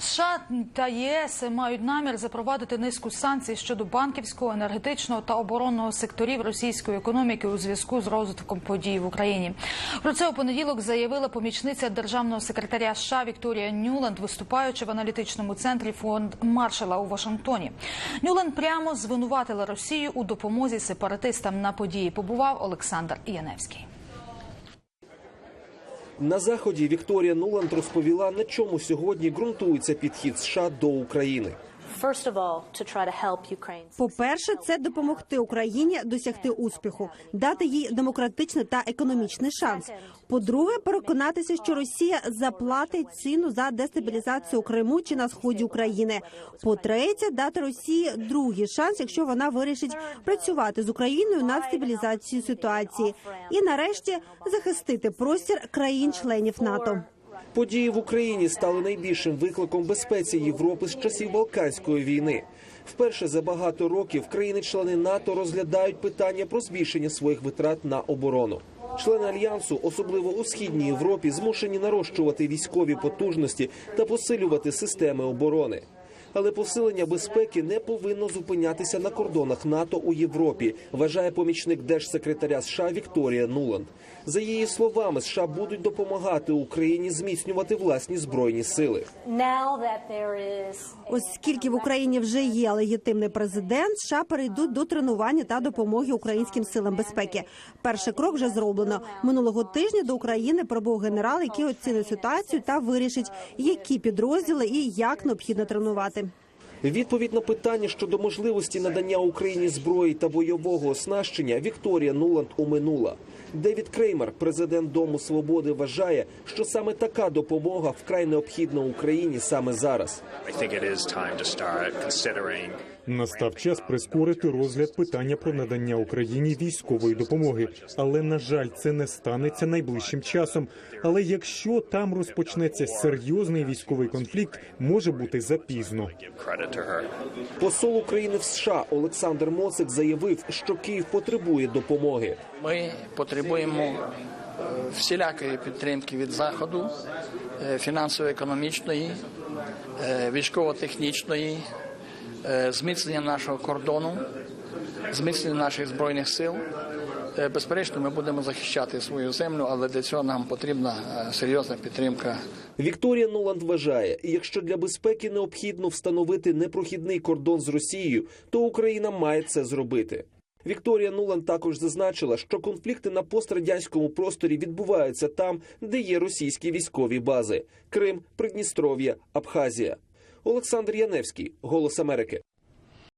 США та ЄС мають намір запровадити низку санкцій щодо банківського, енергетичного та оборонного секторів російської економіки у зв'язку з розвитком подій в Україні. Про це у понеділок заявила помічниця державного секретаря США Вікторія Нюланд, виступаючи в аналітичному центрі фонд Маршала у Вашингтоні. Нюланд прямо звинуватила Росію у допомозі сепаратистам на події. Побував Олександр Яневський. На заході Вікторія Нуланд розповіла, на чому сьогодні ґрунтується підхід США до України. Ukraine. По-перше, це допомогти Україні досягти успіху, дати їй демократичний та економічний шанс. По-друге, переконатися, що Росія заплатить ціну за дестабілізацію Криму чи на сході України. По-третє, дати Росії другий шанс, якщо вона вирішить працювати з Україною над стабілізацією ситуації. І нарешті захистити простір країн-членів НАТО. Події в Україні стали найбільшим викликом безпеці Європи з часів Балканської війни. Вперше за багато років країни-члени НАТО розглядають питання про збільшення своїх витрат на оборону. Члени альянсу, особливо у східній Європі, змушені нарощувати військові потужності та посилювати системи оборони. Але посилення безпеки не повинно зупинятися на кордонах НАТО у Європі, вважає помічник держсекретаря США Вікторія Нуланд. За її словами, США будуть допомагати Україні зміцнювати власні збройні сили. Оскільки в Україні вже є легітимний президент, США перейдуть до тренування та допомоги українським силам безпеки. Перший крок вже зроблено минулого тижня. До України прибув генерал, який оцінить ситуацію та вирішить, які підрозділи і як необхідно тренувати. Відповідь на питання щодо можливості надання Україні зброї та бойового оснащення Вікторія Нуланд уминула. Девід Креймер, президент Дому Свободи, вважає, що саме така допомога вкрай необхідна Україні саме зараз. Настав час прискорити розгляд питання про надання Україні військової допомоги. Але на жаль, це не станеться найближчим часом. Але якщо там розпочнеться серйозний військовий конфлікт, може бути запізно. Посол України в США Олександр Моцик заявив, що Київ потребує допомоги. Ми потребуємо е, всілякої підтримки від заходу, е, фінансово-економічної, е, військово-технічної, зміцнення нашого кордону, зміцнення наших збройних сил. Е, Безперечно, ми будемо захищати свою землю, але для цього нам потрібна е, серйозна підтримка Вікторія Нуланд вважає, якщо для безпеки необхідно встановити непрохідний кордон з Росією, то Україна має це зробити. Вікторія Нуланд також зазначила, що конфлікти на пострадянському просторі відбуваються там, де є російські військові бази: Крим, Придністров'я, Абхазія. Олександр Яневський, Голос Америки.